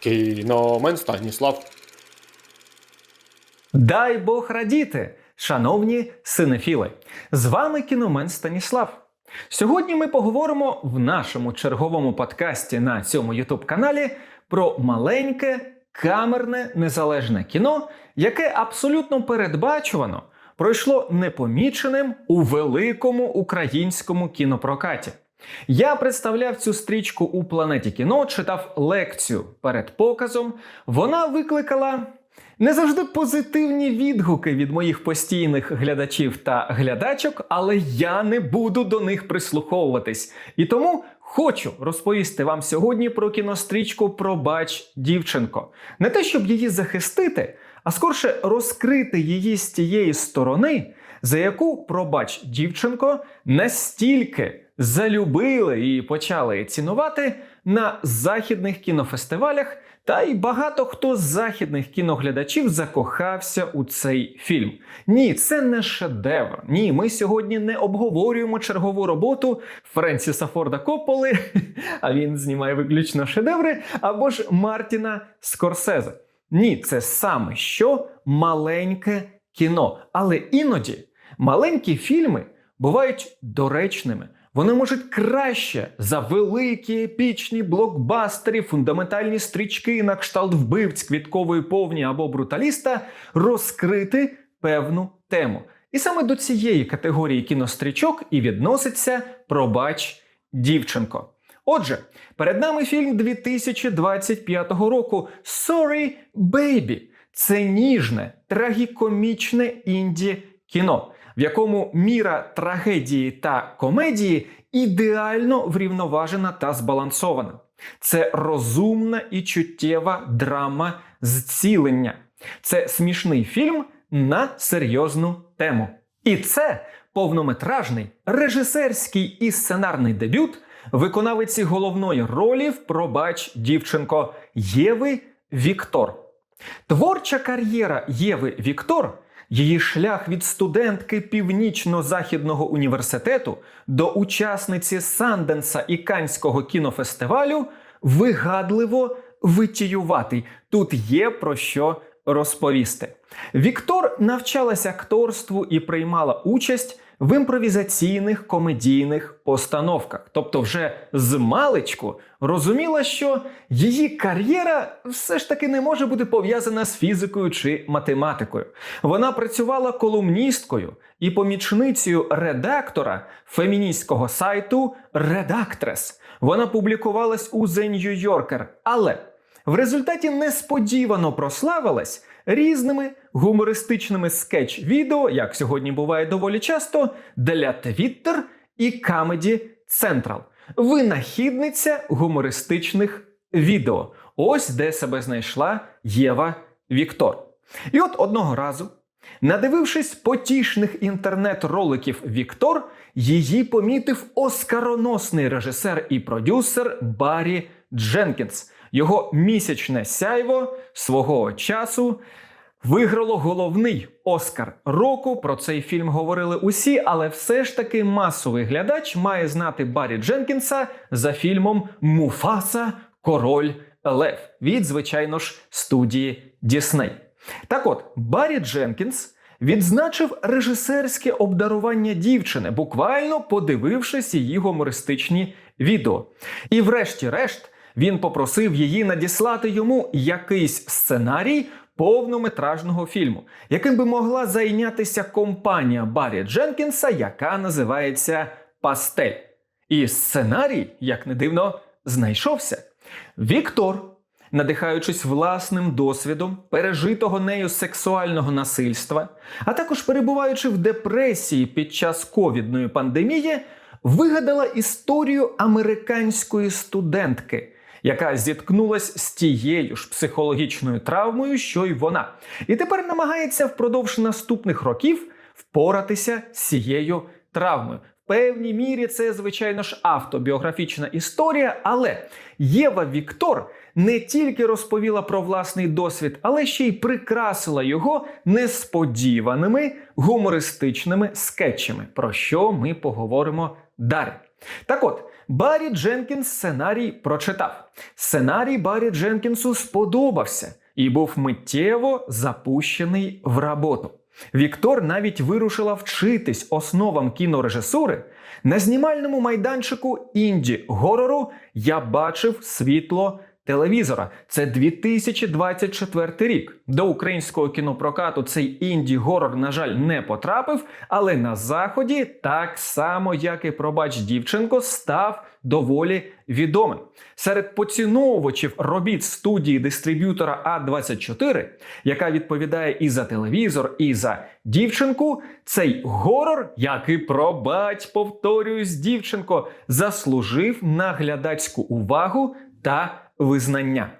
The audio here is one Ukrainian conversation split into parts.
Кіномен Станіслав. Дай Бог радіти, шановні синефіли! З вами кіномен Станіслав. Сьогодні ми поговоримо в нашому черговому подкасті на цьому youtube каналі про маленьке, камерне, незалежне кіно, яке абсолютно передбачувано пройшло непоміченим у великому українському кінопрокаті. Я представляв цю стрічку у планеті кіно, читав лекцію перед показом. Вона викликала не завжди позитивні відгуки від моїх постійних глядачів та глядачок, але я не буду до них прислуховуватись. І тому хочу розповісти вам сьогодні про кінострічку Пробач, дівчинко. Не те, щоб її захистити, а скорше розкрити її з тієї сторони, за яку, пробач, дівчинко, настільки залюбили і почали цінувати на західних кінофестивалях. Та й багато хто з західних кіноглядачів закохався у цей фільм. Ні, це не шедевр. Ні, ми сьогодні не обговорюємо чергову роботу Френсіса Форда Копполи, а він знімає виключно шедеври, або ж Мартіна Скорсезе. Ні, це саме що маленьке кіно. Але іноді маленькі фільми бувають доречними. Вони можуть краще за великі епічні блокбастери, фундаментальні стрічки на кшталт вбивць, квіткової повні або бруталіста розкрити певну тему. І саме до цієї категорії кінострічок і відноситься Пробач, дівчинко. Отже, перед нами фільм 2025 року Sorry, Baby. Це ніжне, трагікомічне інді кіно, в якому міра трагедії та комедії ідеально врівноважена та збалансована. Це розумна і чуттєва драма зцілення. Це смішний фільм на серйозну тему. І це повнометражний режисерський і сценарний дебют виконавиці головної ролі в Пробач дівчинко Єви Віктор. Творча кар'єра Єви Віктор, її шлях від студентки Північно-Західного університету до учасниці Санденса і Канського кінофестивалю вигадливо витіюватий. Тут є про що розповісти. Віктор навчалася акторству і приймала участь в імпровізаційних комедійних постановках. Тобто, вже з маличку розуміла, що її кар'єра все ж таки не може бути пов'язана з фізикою чи математикою. Вона працювала колумністкою і помічницею редактора феміністського сайту Редактрес. Вона публікувалась у The New Yorker, але в результаті несподівано прославилась різними гумористичними скетч-відео, як сьогодні буває доволі часто, для Twitter і Comedy Central. Винахідниця гумористичних відео. Ось де себе знайшла Єва Віктор. І от одного разу, надивившись потішних інтернет-роликів Віктор, її помітив оскароносний режисер і продюсер Баррі Дженкінс. Його місячне сяйво свого часу виграло головний Оскар року. Про цей фільм говорили усі, але все ж таки масовий глядач має знати Баррі Дженкінса за фільмом Муфаса Король Лев від, звичайно ж, студії Дісней. Так от, Баррі Дженкінс. Відзначив режисерське обдарування дівчини, буквально подивившись її гумористичні відео. І, врешті-решт, він попросив її надіслати йому якийсь сценарій повнометражного фільму, яким би могла зайнятися компанія Баррі Дженкінса, яка називається Пастель. І сценарій, як не дивно, знайшовся. Віктор, надихаючись власним досвідом пережитого нею сексуального насильства, а також перебуваючи в депресії під час ковідної пандемії, вигадала історію американської студентки, яка зіткнулась з тією ж психологічною травмою, що й вона, і тепер намагається впродовж наступних років впоратися з цією травмою. В певній мірі це, звичайно ж, автобіографічна історія, але Єва Віктор не тільки розповіла про власний досвід, але ще й прикрасила його несподіваними гумористичними скетчами, про що ми поговоримо далі. Так от, Баррі Дженкінс сценарій прочитав. Сценарій Баррі Дженкінсу сподобався і був миттєво запущений в роботу. Віктор навіть вирушила вчитись основам кінорежисури. На знімальному майданчику інді горору я бачив світло телевізора. Це 2024 рік. До українського кінопрокату цей інді горор, на жаль, не потрапив, але на заході, так само як і пробач дівчинко, став доволі відомим. Серед поціновувачів робіт студії дистриб'ютора А24, яка відповідає і за телевізор, і за дівчинку, цей горор, як і пробач, повторююсь, дівчинко, заслужив на глядацьку увагу та визнання.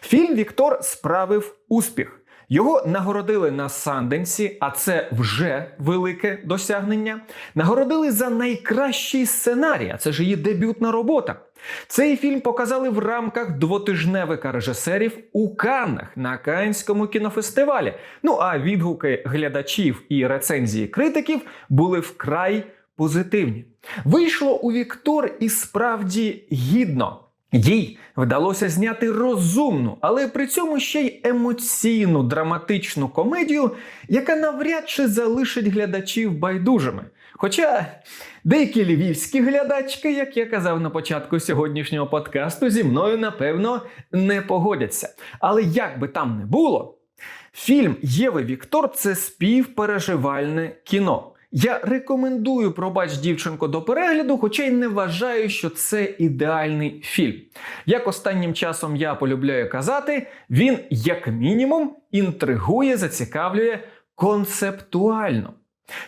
Фільм Віктор справив успіх. Його нагородили на Санденсі, а це вже велике досягнення. Нагородили за найкращий сценарій, а це ж її дебютна робота. Цей фільм показали в рамках двотижневика режисерів у Каннах на Каннському кінофестивалі. Ну а відгуки глядачів і рецензії критиків були вкрай позитивні. Вийшло у Віктор і справді гідно. Їй вдалося зняти розумну, але при цьому ще й емоційну драматичну комедію, яка навряд чи залишить глядачів байдужими. Хоча деякі львівські глядачки, як я казав на початку сьогоднішнього подкасту, зі мною напевно не погодяться. Але як би там не було, фільм Єви Віктор це співпереживальне кіно. Я рекомендую пробач дівчинко до перегляду, хоча й не вважаю, що це ідеальний фільм. Як останнім часом я полюбляю казати, він, як мінімум, інтригує, зацікавлює концептуально.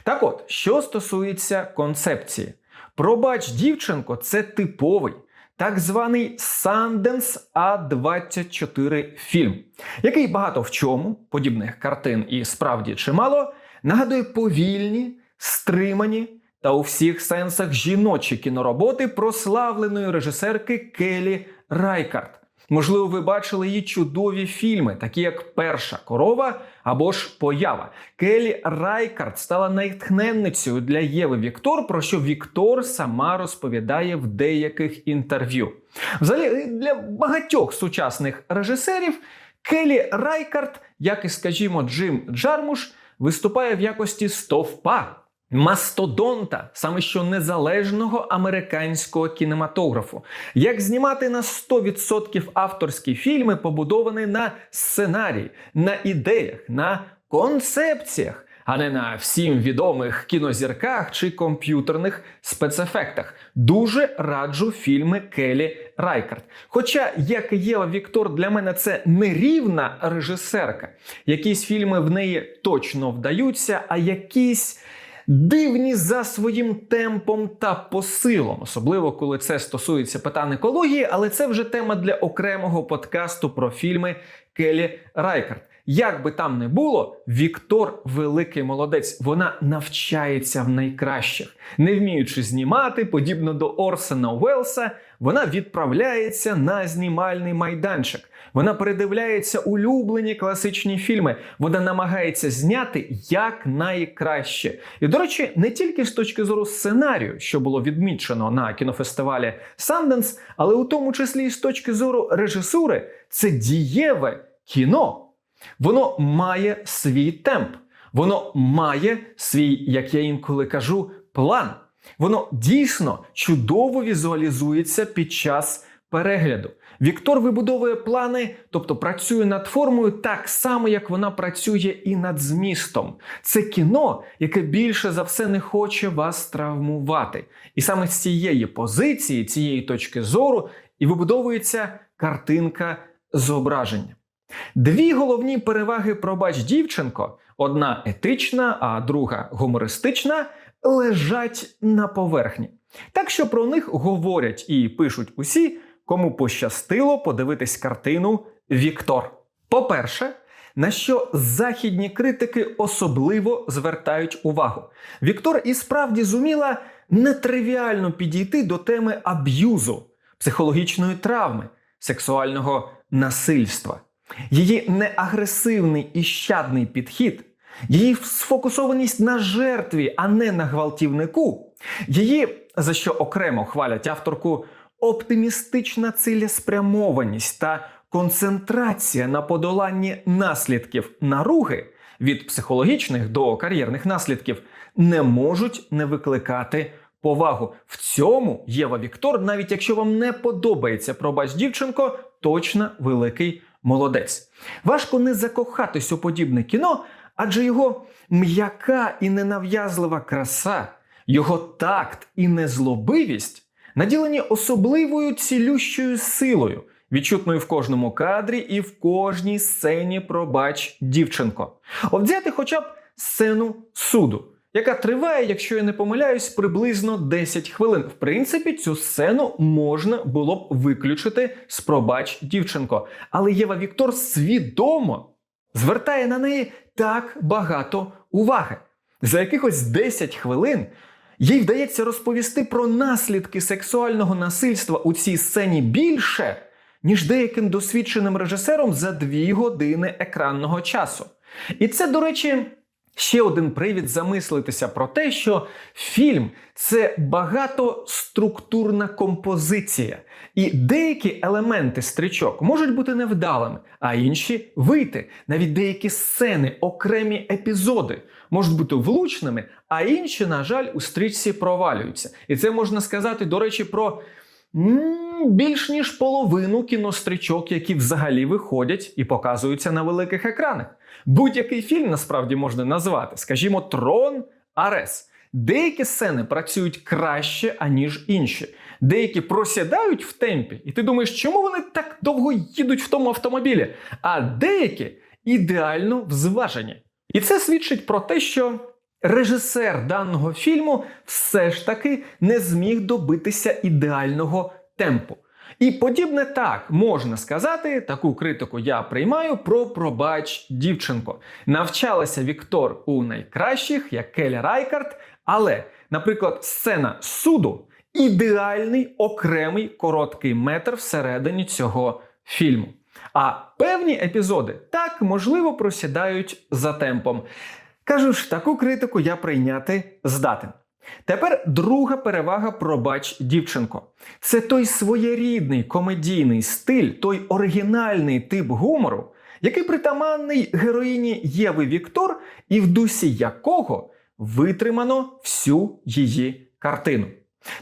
Так от, що стосується концепції, пробач дівчинко це типовий. Так званий Sundance A24 фільм, який багато в чому, подібних картин і справді чимало, нагадує повільні, стримані та у всіх сенсах жіночі кінороботи прославленої режисерки Келі Райкард. Можливо, ви бачили її чудові фільми, такі як Перша корова або ж Поява. Келі Райкард стала натхненницею для Єви Віктор, про що Віктор сама розповідає в деяких інтерв'ю. Взагалі, для багатьох сучасних режисерів Келі Райкард, як і, скажімо, Джим Джармуш, виступає в якості стовпа. Мастодонта, саме що незалежного американського кінематографу, як знімати на 100% авторські фільми, побудовані на сценарії, на ідеях, на концепціях, а не на всім відомих кінозірках чи комп'ютерних спецефектах. Дуже раджу фільми Келі Райкард. Хоча, як Єва Віктор, для мене це нерівна режисерка. Якісь фільми в неї точно вдаються, а якісь дивні за своїм темпом та посилом, особливо коли це стосується питань екології, але це вже тема для окремого подкасту про фільми Келі Райкард. Як би там не було, Віктор великий молодець. Вона навчається в найкращих, не вміючи знімати, подібно до Орсена Уелса, вона відправляється на знімальний майданчик. Вона передивляється улюблені класичні фільми. Вона намагається зняти як найкраще. І, до речі, не тільки з точки зору сценарію, що було відмічено на кінофестивалі Sundance, але у тому числі і з точки зору режисури, це дієве кіно. Воно має свій темп, воно має свій, як я інколи кажу, план. Воно дійсно чудово візуалізується під час перегляду. Віктор вибудовує плани, тобто працює над формою так само, як вона працює і над змістом. Це кіно, яке більше за все не хоче вас травмувати. І саме з цієї позиції, цієї точки зору, і вибудовується картинка зображення. Дві головні переваги пробач дівчинко: одна етична, а друга гумористична, лежать на поверхні. Так що про них говорять і пишуть усі, кому пощастило подивитись картину Віктор. По-перше, на що західні критики особливо звертають увагу. Віктор і справді зуміла нетривіально підійти до теми аб'юзу, психологічної травми, сексуального насильства. Її неагресивний і щадний підхід, її сфокусованість на жертві, а не на гвалтівнику, її за що окремо хвалять авторку оптимістична цілеспрямованість та концентрація на подоланні наслідків наруги від психологічних до кар'єрних наслідків не можуть не викликати повагу. В цьому Єва Віктор, навіть якщо вам не подобається пробач дівчинко, точно великий молодець. Важко не закохатись у подібне кіно, адже його м'яка і ненав'язлива краса, його такт і незлобивість наділені особливою цілющою силою, відчутною в кожному кадрі і в кожній сцені пробач дівчинко. От взяти хоча б сцену суду, яка триває, якщо я не помиляюсь, приблизно 10 хвилин. В принципі, цю сцену можна було б виключити з пробач дівчинко. Але Єва Віктор свідомо звертає на неї так багато уваги. За якихось 10 хвилин їй вдається розповісти про наслідки сексуального насильства у цій сцені більше, ніж деяким досвідченим режисером за дві години екранного часу. І це, до речі, ще один привід замислитися про те, що фільм це багатоструктурна композиція, і деякі елементи стрічок можуть бути невдалими, а інші вийти. Навіть деякі сцени, окремі епізоди можуть бути влучними, а інші, на жаль, у стрічці провалюються. І це можна сказати, до речі, про більш ніж половину кінострічок, які взагалі виходять і показуються на великих екранах. Будь-який фільм насправді можна назвати, скажімо, Трон Арес. Деякі сцени працюють краще, аніж інші. Деякі просідають в темпі, і ти думаєш, чому вони так довго їдуть в тому автомобілі? А деякі ідеально взважені. І це свідчить про те, що режисер даного фільму все ж таки не зміг добитися ідеального темпу. І подібне так можна сказати, таку критику я приймаю про пробач дівчинко. Навчалася Віктор у найкращих, як Келі Райкард, але, наприклад, сцена суду ідеальний окремий короткий метр всередині цього фільму. А певні епізоди так можливо просідають за темпом. Кажу ж, таку критику я прийняти здатен. Тепер друга перевага пробач дівчинко. Це той своєрідний комедійний стиль, той оригінальний тип гумору, який притаманний героїні Єви Віктор, і в дусі якого витримано всю її картину.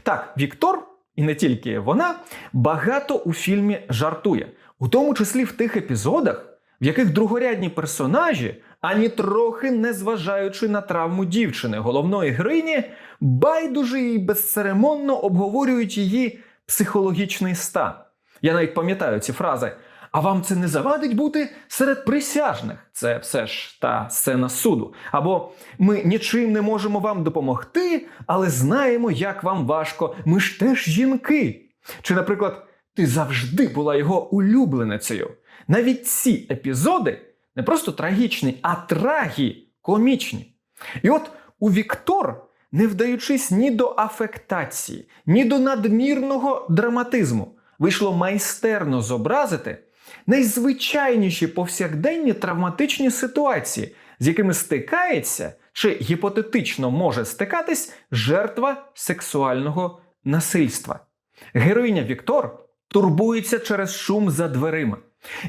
Так, Віктор, і не тільки вона, багато у фільмі жартує, у тому числі в тих епізодах, в яких другорядні персонажі, ані трохи не зважаючи на травму дівчини, головної героїні, байдуже і безцеремонно обговорюють її психологічний стан. Я навіть пам'ятаю ці фрази. А вам це не завадить бути серед присяжних? Це все ж та сцена суду. Або ми нічим не можемо вам допомогти, але знаємо, як вам важко. Ми ж теж жінки. Чи, наприклад, ти завжди була його улюбленицею. Навіть ці епізоди не просто трагічні, а трагікомічні. І от у Віктор, не вдаючись ні до афектації, ні до надмірного драматизму, вийшло майстерно зобразити найзвичайніші повсякденні травматичні ситуації, з якими стикається чи гіпотетично може стикатись жертва сексуального насильства. Героїня Віктор турбується через шум за дверима.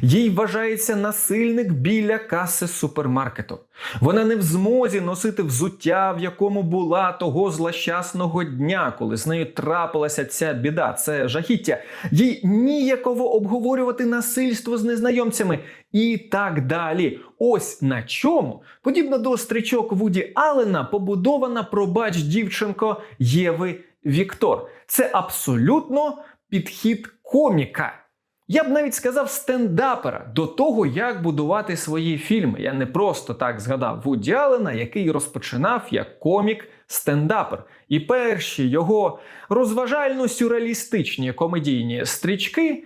Їй вважається насильник біля каси супермаркету. Вона не в змозі носити взуття, в якому була того злощасного дня, коли з нею трапилася ця біда. Це жахіття. Їй ніяково обговорювати насильство з незнайомцями і так далі. Ось на чому, подібно до стрічок Вуді Аллена, побудована пробач дівчинко Єви Віктор. Це абсолютно підхід коміка. Я б навіть сказав стендапера до того, як будувати свої фільми. Я не просто так згадав Вуді Аллена, який розпочинав як комік-стендапер. І перші його розважально-сюрреалістичні комедійні стрічки.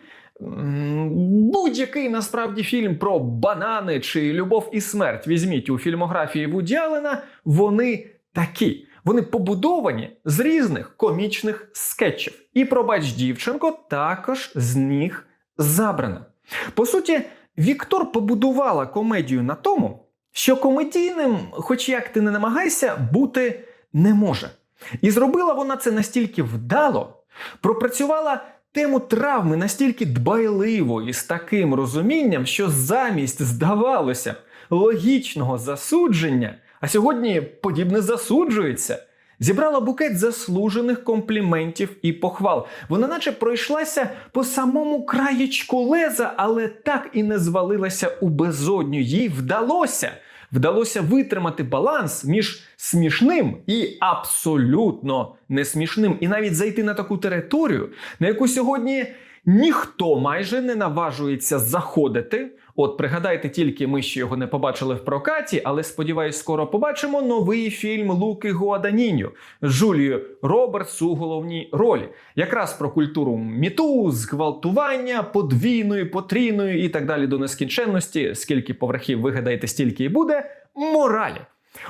Будь-який насправді фільм про банани чи любов і смерть візьміть у фільмографії Вуді Аллена, вони такі. Вони побудовані з різних комічних скетчів. І пробач дівчинко також з них забрана. По суті, Віктор побудувала комедію на тому, що комедійним, хоч як ти не намагайся, бути не може. І зробила вона це настільки вдало, пропрацювала тему травми настільки дбайливо і з таким розумінням, що замість, здавалося, логічного засудження, а сьогодні подібне засуджується. Зібрала букет заслужених компліментів і похвал. Вона наче пройшлася по самому краєчку леза, але так і не звалилася у безодню. Їй вдалося. Вдалося витримати баланс між смішним і абсолютно несмішним, і навіть зайти на таку територію, на яку сьогодні ніхто майже не наважується заходити. От пригадайте тільки, ми ще його не побачили в прокаті, але сподіваюсь, скоро побачимо новий фільм Луки Гуаданіньо з Жулією Робертс у головній ролі. Якраз про культуру міту, зґвалтування, подвійної, потрійної і так далі до нескінченності. Скільки поверхів вигадаєте, стільки і буде моралі.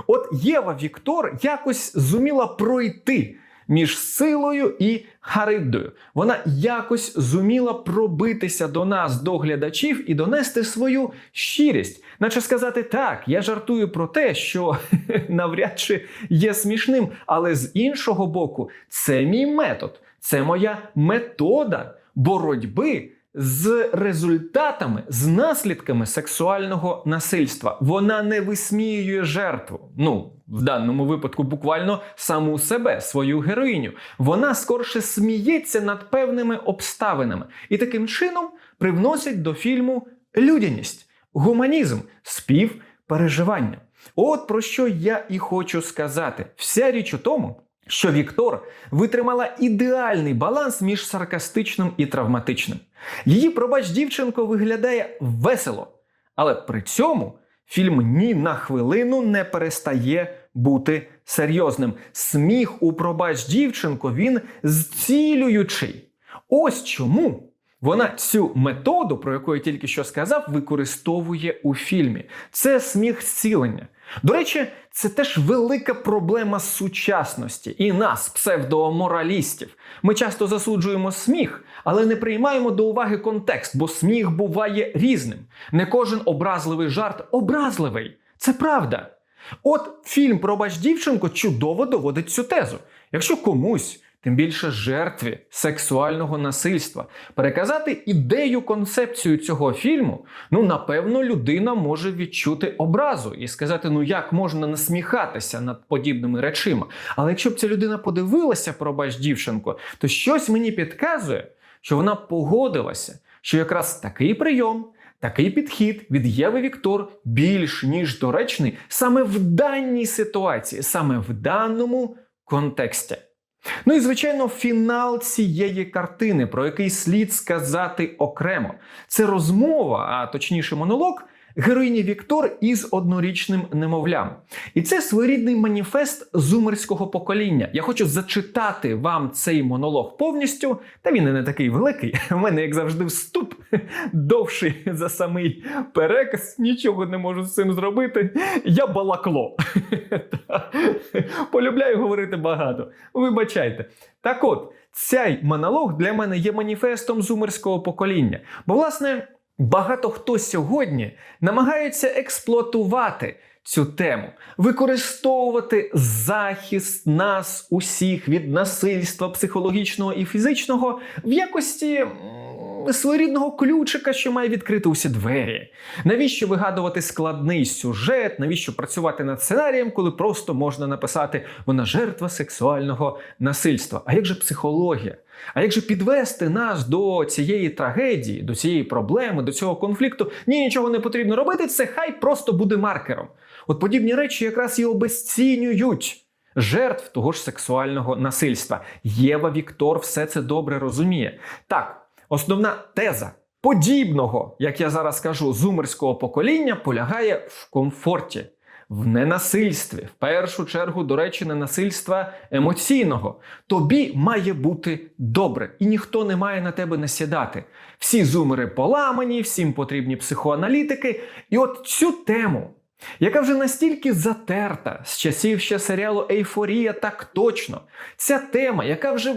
От Єва Віктор якось зуміла пройти між силою і харибдою. Вона якось зуміла пробитися до нас, до глядачів, і донести свою щирість, наче сказати, так, я жартую про те, що навряд чи є смішним, але з іншого боку, це мій метод, це моя метода боротьби. З результатами, з наслідками сексуального насильства вона не висміює жертву. Ну, в даному випадку, буквально саму себе, свою героїню. Вона скорше сміється над певними обставинами і таким чином привносить до фільму людяність, гуманізм, співпереживання. От про що я і хочу сказати. Вся річ у тому. Що Віктор витримала ідеальний баланс між саркастичним і травматичним. Її пробач дівчинко виглядає весело, але при цьому фільм ні на хвилину не перестає бути серйозним. Сміх у пробач дівчинко він зцілюючий. Ось чому вона цю методу, про яку я тільки що сказав, використовує у фільмі. Це сміх зцілення. До речі, це теж велика проблема сучасності і нас, псевдоморалістів. Ми часто засуджуємо сміх, але не приймаємо до уваги контекст, бо сміх буває різним. Не кожен образливий жарт образливий. Це правда. От фільм Пробач дівчинко чудово доводить цю тезу. Якщо комусь тим більше жертві сексуального насильства. Переказати ідею, концепцію цього фільму, ну напевно, людина може відчути образу і сказати: ну як можна насміхатися над подібними речима. Але якщо б ця людина подивилася пробач дівчинку, то щось мені підказує, що вона погодилася, що якраз такий прийом. Такий підхід від Єви Віктор більш ніж доречний саме в даній ситуації, саме в даному контексті. Ну і звичайно, фінал цієї картини, про який слід сказати окремо, це розмова, а точніше монолог. Героїні Віктор із однорічним немовлям. І це своєрідний маніфест зумерського покоління. Я хочу зачитати вам цей монолог повністю, та він і не такий великий. У мене, як завжди, вступ довший за самий переказ. Нічого не можу з цим зробити. Я балакло. Полюбляю говорити багато. Вибачайте. Так от, цей монолог для мене є маніфестом зумерського покоління. Бо, власне, багато хто сьогодні намагається експлуатувати. Цю тему використовувати захист нас усіх від насильства психологічного і фізичного в якості своєрідного ключика, що має відкрити усі двері. Навіщо вигадувати складний сюжет? Навіщо працювати над сценарієм, коли просто можна написати вона жертва сексуального насильства? А як же психологія? А як же підвести нас до цієї трагедії, до цієї проблеми, до цього конфлікту? Ні, нічого не потрібно робити. Це хай просто буде маркером. От подібні речі якраз і обезцінюють жертв того ж сексуального насильства. Єва Віктор все це добре розуміє. Так, основна теза подібного, як я зараз кажу, зумерського покоління полягає в комфорті. В ненасильстві, в першу чергу, до речі, ненасильства емоційного. Тобі має бути добре, і ніхто не має на тебе насідати. Всі зумери поламані, всім потрібні психоаналітики. І от цю тему яка вже настільки затерта з часів ще серіалу Ейфорія так точно. Ця тема, яка вже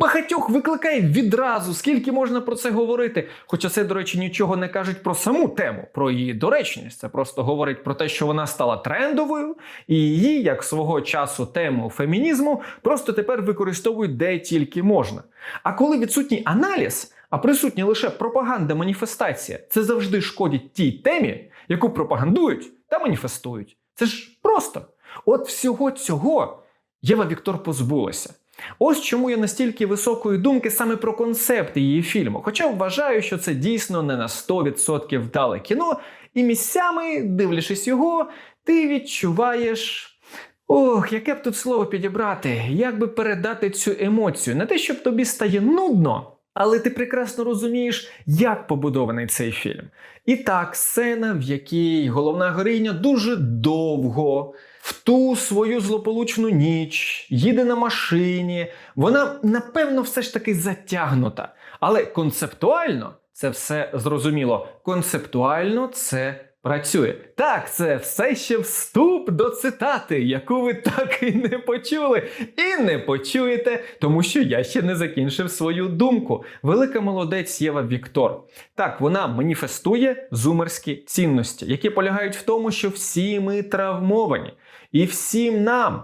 багатьох викликає відразу, скільки можна про це говорити. Хоча це, до речі, нічого не кажуть про саму тему, про її доречність. Це просто говорить про те, що вона стала трендовою, і її, як свого часу тему фемінізму, просто тепер використовують де тільки можна. А коли відсутній аналіз, а присутня лише пропаганда маніфестація, це завжди шкодить тій темі, яку пропагандують та маніфестують. Це ж просто. От всього цього Єва Віктор позбулася. Ось чому я настільки високої думки саме про концепт її фільму. Хоча вважаю, що це дійсно не на 100% вдале кіно, і місцями, дивлячись його, ти відчуваєш. Ох, яке б тут слово підібрати, як би передати цю емоцію? Не те, щоб тобі стає нудно, але ти прекрасно розумієш, як побудований цей фільм. І так, сцена, в якій головна героїня дуже довго, в ту свою злополучну ніч, їде на машині. Вона, напевно, все ж таки затягнута. Але концептуально це все зрозуміло. Концептуально це працює. Так, це все ще вступ до цитати, яку ви так і не почули, і не почуєте, тому що я ще не закінчив свою думку. Велика молодець Єва Віктор. Так, вона маніфестує зумерські цінності, які полягають в тому, що всі ми травмовані, і всім нам.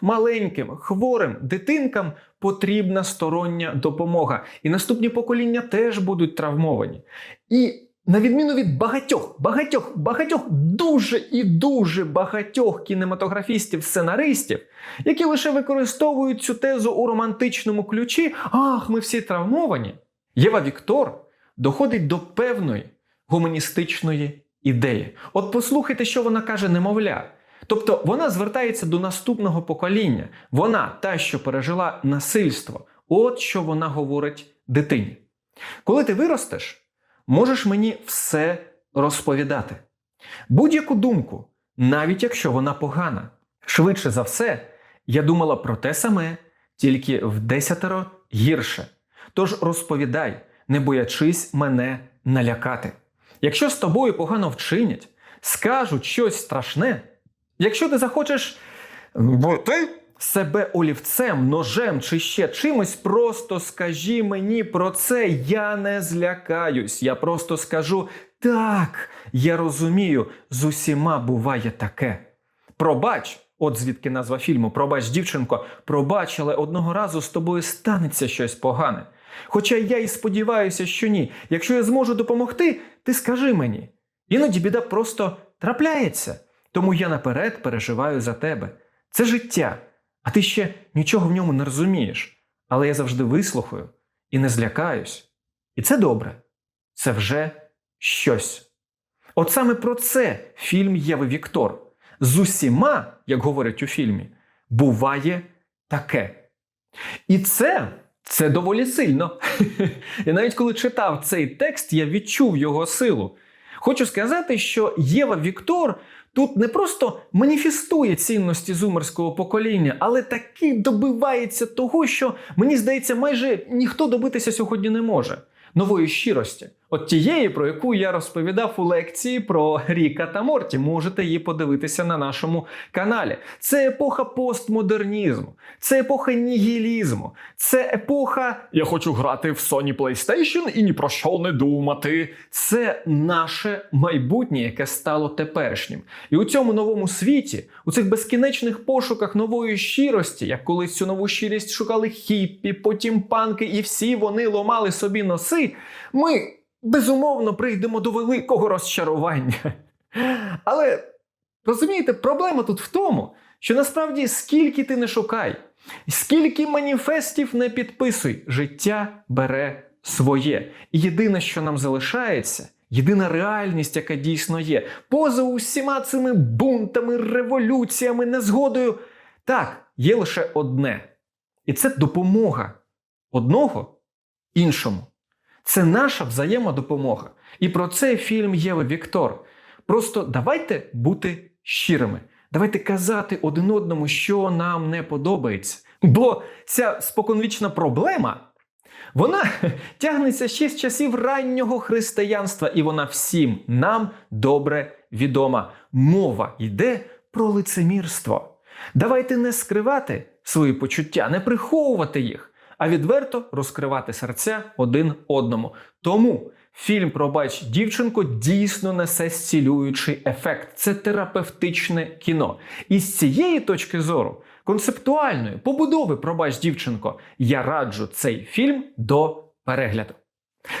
Маленьким, хворим дитинкам потрібна стороння допомога. І наступні покоління теж будуть травмовані. І на відміну від багатьох, багатьох, багатьох, дуже і дуже багатьох кінематографістів-сценаристів, які лише використовують цю тезу у романтичному ключі, ах, ми всі травмовані. Єва Віктор доходить до певної гуманістичної ідеї. От послухайте, що вона каже, немовля. Тобто вона звертається до наступного покоління. Вона та, що пережила насильство. От що вона говорить дитині. Коли ти виростеш, можеш мені все розповідати. Будь-яку думку, навіть якщо вона погана. Швидше за все, я думала про те саме, тільки в десятеро гірше. Тож розповідай, не боячись мене налякати. Якщо з тобою погано вчинять, скажуть щось страшне, якщо ти захочеш бути себе олівцем, ножем чи ще чимось, просто скажи мені про це. Я не злякаюсь. Я просто скажу так, я розумію, з усіма буває таке. Пробач, от звідки назва фільму Пробач, дівчинко, пробач, але одного разу з тобою станеться щось погане. Хоча я і сподіваюся, що ні. Якщо я зможу допомогти, ти скажи мені. Іноді біда просто трапляється, тому я наперед переживаю за тебе. Це життя, а ти ще нічого в ньому не розумієш. Але я завжди вислухаю і не злякаюсь. І це добре. Це вже щось. От саме про це фільм Єви Віктор. З усіма, як говорять у фільмі, буває таке. І це, це доволі сильно. І навіть коли читав цей текст, я відчув його силу. Хочу сказати, що Єва Віктор тут не просто маніфестує цінності зумерського покоління, але таки добивається того, що мені здається, майже ніхто добитися сьогодні не може. Нової щирості, от тієї, про яку я розповідав у лекції про Ріка та Морті. Можете її подивитися на нашому каналі. Це епоха постмодернізму, це епоха нігілізму, це епоха Я хочу грати в Sony PlayStation і ні про що не думати. Це наше майбутнє, яке стало теперішнім. І у цьому новому світі, у цих безкінечних пошуках нової щирості, як колись цю нову щирість шукали хіппі, потім панки, і всі вони ломали собі носи, ми безумовно прийдемо до великого розчарування. Але розумієте, проблема тут в тому, що насправді скільки ти не шукай, скільки маніфестів не підписуй, життя бере своє. І єдине, що нам залишається, єдина реальність, яка дійсно є, поза усіма цими бунтами, революціями, незгодою, так, є лише одне. І це допомога одного іншому. Це наша взаємодопомога. І про це фільм Єви Віктор. Просто давайте бути щирими. Давайте казати один одному, що нам не подобається. Бо ця споконвічна проблема, вона тягнеться ще з часів раннього християнства, і вона всім нам добре відома. Мова йде про лицемірство. Давайте не скривати свої почуття, не приховувати їх, а відверто розкривати серця один одному. Тому фільм Пробач дівчинку дійсно несе зцілюючий ефект. Це терапевтичне кіно. І з цієї точки зору, концептуальної побудови Пробач дівчинко, я раджу цей фільм до перегляду.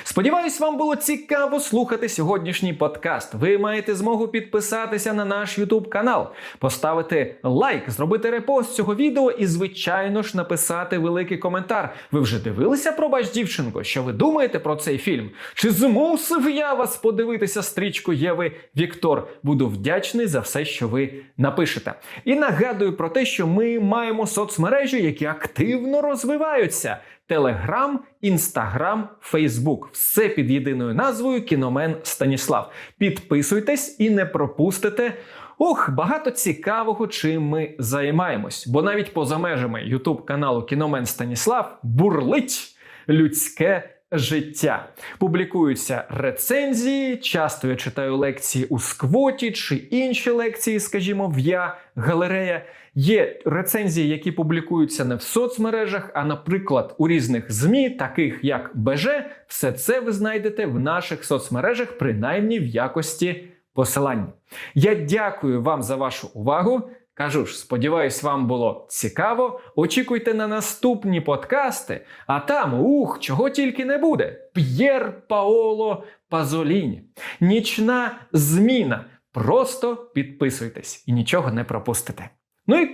Сподіваюсь, вам було цікаво слухати сьогоднішній подкаст. Ви маєте змогу підписатися на наш YouTube канал, поставити лайк, зробити репост цього відео і, звичайно ж, написати великий коментар. Ви вже дивилися пробач дівчинко? Що ви думаєте про цей фільм? Чи змусив я вас подивитися стрічку Єви Віктор? Буду вдячний за все, що ви напишете. І нагадую про те, що ми маємо соцмережі, які активно розвиваються. Телеграм, Інстаграм, Фейсбук. Все під єдиною назвою Кіномен Станіслав. Підписуйтесь і не пропустите. Ох, багато цікавого, чим ми займаємось. Бо навіть поза межами Ютуб каналу Кіномен Станіслав бурлить людське життя. Публікуються рецензії, часто я читаю лекції у сквоті чи інші лекції, скажімо, в я галерея. Є рецензії, які публікуються не в соцмережах, а, наприклад, у різних ЗМІ, таких як БЖ. Все це ви знайдете в наших соцмережах, принаймні в якості посилання. Я дякую вам за вашу увагу. Кажу ж, сподіваюсь, вам було цікаво. Очікуйте на наступні подкасти, а там, ух, чого тільки не буде. П'єр Паоло Пазоліні. Нічна зміна. Просто підписуйтесь і нічого не пропустите. Ну і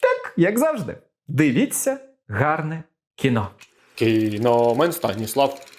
так, як завжди, дивіться гарне кіно. Кіномен Станіслав.